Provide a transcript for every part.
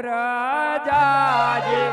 રાજા જે.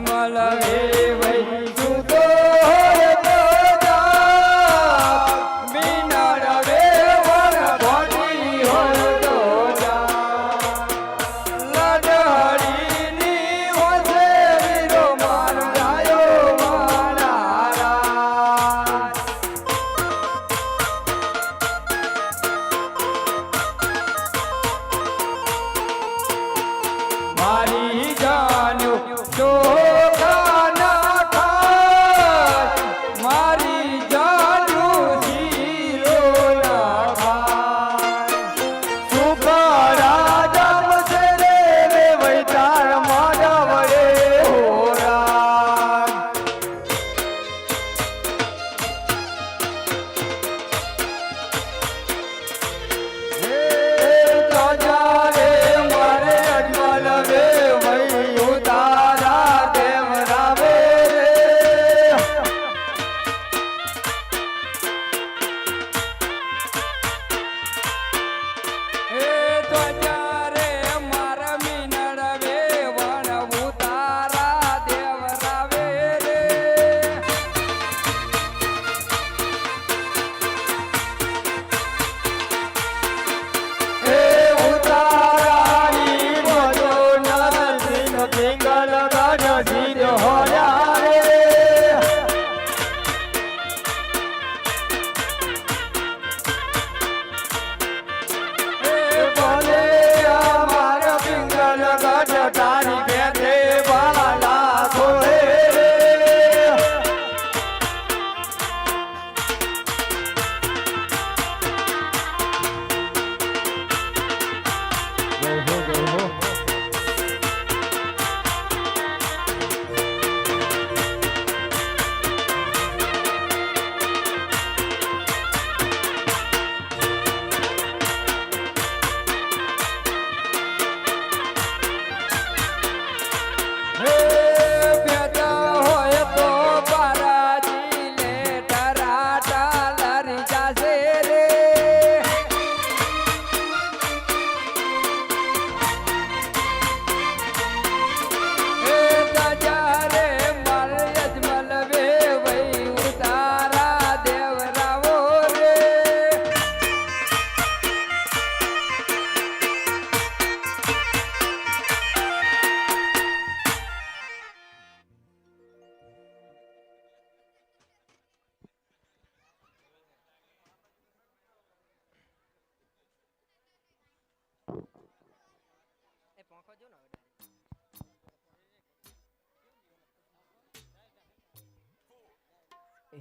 મલા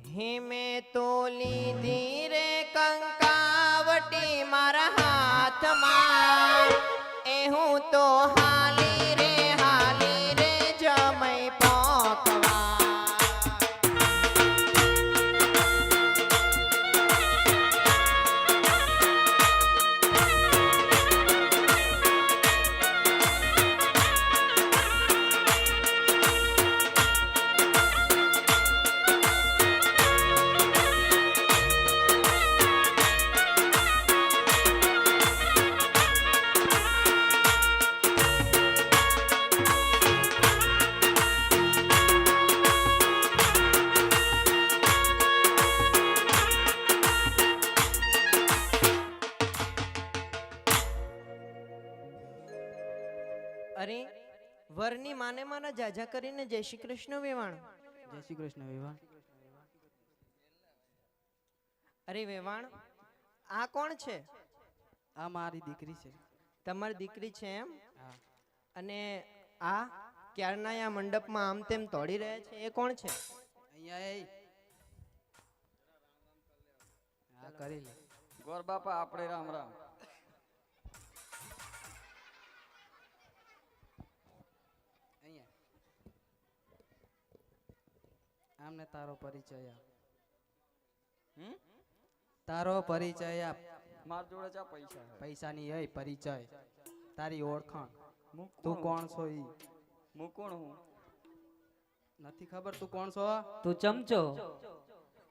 હિમે તો લીધી રે કંકાવટી મારા હાથમાં. એ હું તો હાલી રે વરની માને માના જાજા કરીને જય શ્રી કૃષ્ણ વેવાણ. જય શ્રી કૃષ્ણ વેવાણ. અરે વેવાણ આ કોણ છે? આ મારી દીકરી છે. તમારી દીકરી છે એમ? અને આ ક્યારના આ મંડપમાં આમ તેમ તોડી રહ્યા છે? એ કોણ છે? અહીંયા એ. કરી લે. ગોર બાપા આપણે રામ રામ. આમને તારો પરિચય આપ. હમ? તારો પરિચય આપ. માર જોડે ચા પૈસા હે પૈસાની હે પરિચય. તારી ઓળખાણ. તું કોણ છો ઈ? હું કોણ હું? નથી ખબર તું કોણ છો? તું ચમચો?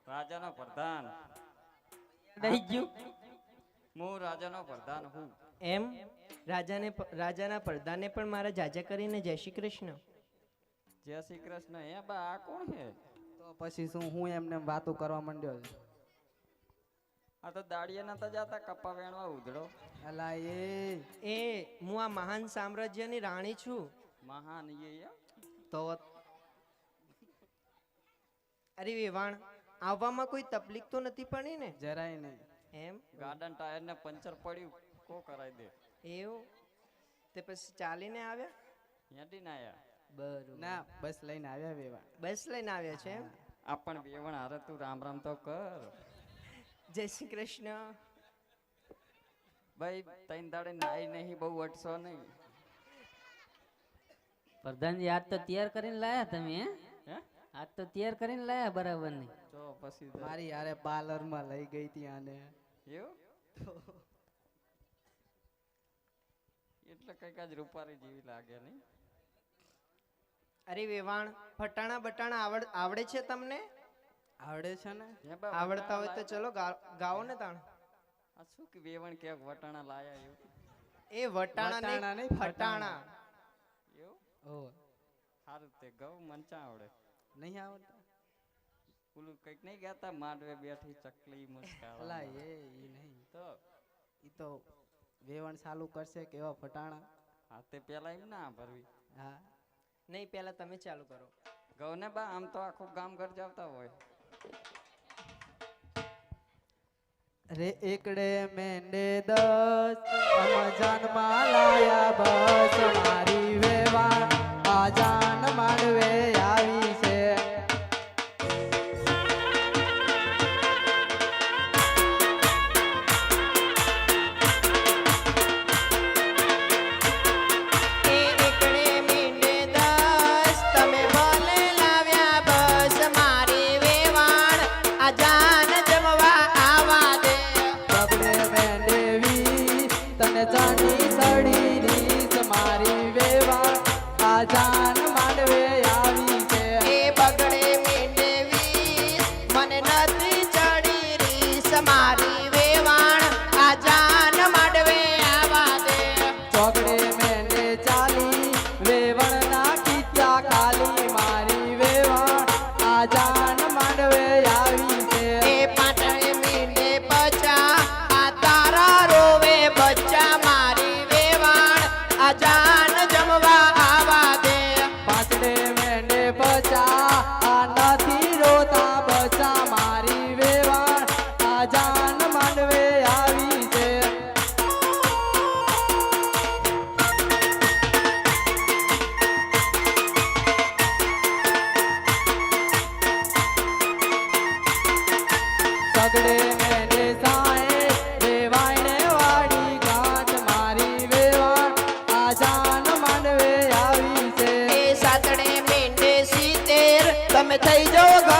રાજાનો પ્રધાન. દઈ ગયું? હું રાજાનો પ્રધાન હું. એમ? રાજાને રાજાના પ્રધાને પણ મારા જાજા કરીને જય શ્રી કૃષ્ણ. જય શ્રી કૃષ્ણ. એ બા આ કોણ હે તો પછી શું હું એમને વાતો કરવા માંડ્યો છું? આ તો દાડિયા નતા જાતા કપ્પા વેણવા ઉધડો. અલા એ. એ હું આ મહાન સામ્રાજ્યની રાણી છું. મહાન એ તો અરે વેવાણ આવવામાં કોઈ તકલીફ તો નથી પડી ને? જરાય નહીં. એમ? ગાર્ડન ટાયર ને પંચર પડ્યું કો કરાઈ દે. એવું? તે પછી ચાલીને આવ્યા? હેડી ના આયા. બરોબર. ના બસ લઈને આવ્યા વેવા. બસ લઈને આવ્યા છે આ પણ વેવણ હારે તું રામ રામ તો કર. જય શ્રી કૃષ્ણ. ભાઈ તૈન દાડે નાઈ નહીં બહુ અટશો નહીં. પ્રધાનજી આજ તો તૈયાર કરીને લાયા તમે હે? આજ તો તૈયાર કરીને લાયા બરાબર નહીં જો પછી તો- મારી યારે પાર્લરમાં લઈ ગઈ હતી આને. એવું? એટલે કંઈક આજ રૂપારી જેવી લાગે નહીં? અરે વેવાણ ફટાણા બટાણા આવડ આવડે છે તમને? આવડે છે ને? આવડતા હોય તો ચલો ગાવો ગાઓ ને તાણ. આ શું કે વેવણ કે વટાણા લાયા એવું? એ વટાણા નહીં ફટાણા. એવું? ઓ. સારું તે ગૌ મંચા આવડે. નહીં આવડતા? પેલું કંઈક નહીં ગાતા માંડવે બેઠી ચકલી અલા મુસ્કાળા એ ઈ નહીં. તો? ઈ તો વેવણ ચાલુ કરશે કેવા ફટાણા? હા તે પેલા એમ ના ભરવી. હા. નહીં પહેલા તમે ચાલુ કરો. ગૌને બા આમ તો આખું ગામ ઘર જાવતા હોય. રે એકડે મેંડે દસ અમજાનમાં લાયા બસ મારી વેવા આજાન માંડવે આવી તમે થઈ જાઓ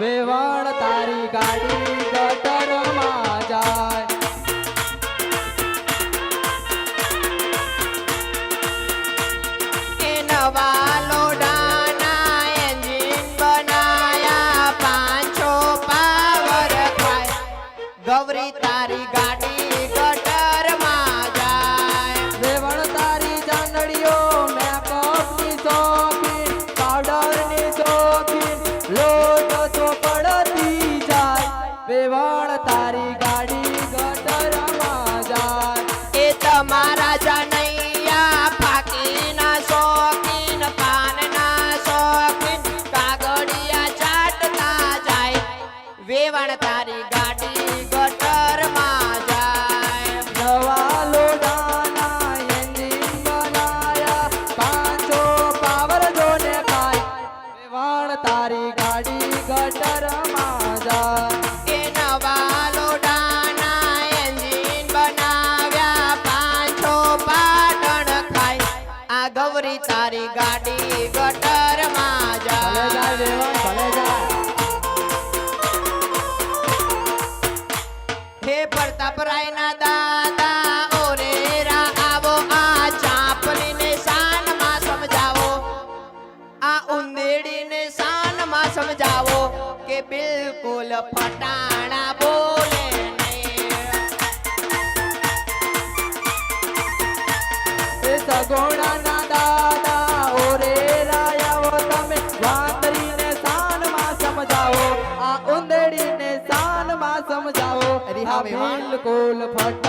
વેવાણ તારી ગાડી ગટરમાં જાય. ગૌરી તારી ગાડી ગટરમાં જાય. વેવણ તારી ચાંદડીઓ તમે વાંદરી ને સમજાવો. આ ઉંદડી ને સમજાવો. રિહાવે કોલ ફટ